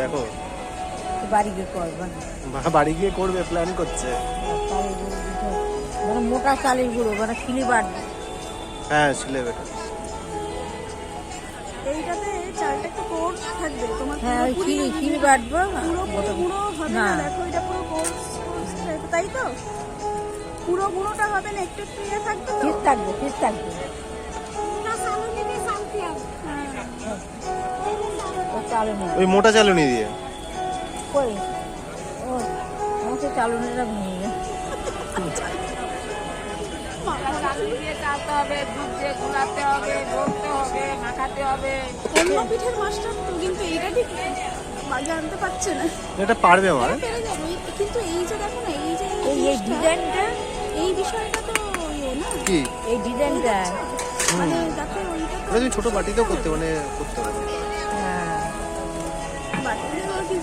দেখো। বাড়ি গিয়ে করবে মা বাড়ি গিয়ে করবে প্ল্যান করছে। মানে মোটা চালের গুঁড়ো মানে খিলি হ্যাঁ ছিলে বেটা এইটাতে চালটা একটু কোর্স থাকবে। তোমার হ্যাঁ ওই পুরোপুরি খিলি খিলি বাড়বো পুরোপুরি হবে না না। দেখো এটা পুরো কোর্স কোর্স তাই তো? পুরো গুঁড়োটা হবে না একটু একটু ইয়ে থাকবে ঠিক থাকবে ঠিক থাকবে। চালনি। ওই মোটা চালুনি দিয়ে? কই? ও চালনিটা নিয়ে চালু হবে দুধ দিয়ে হবে গলতে হবে মাখাতে হবে অন্য পিঠের মাস্টার তো কিন্তু এইটা ঠিক মা- জানতে পারছে না। এটা পারবে আমার? এই- কিন্তু এই যে দেখো না এই যে এই এই ডিজাইনটা? এই বিষয়টা তো ইয়ে না। কি? এই ডিজাইনটা। মানে দেখো ওইটা ওটা তুমি ছোট বাটিতেও করতে মানে করতে পারবে ない。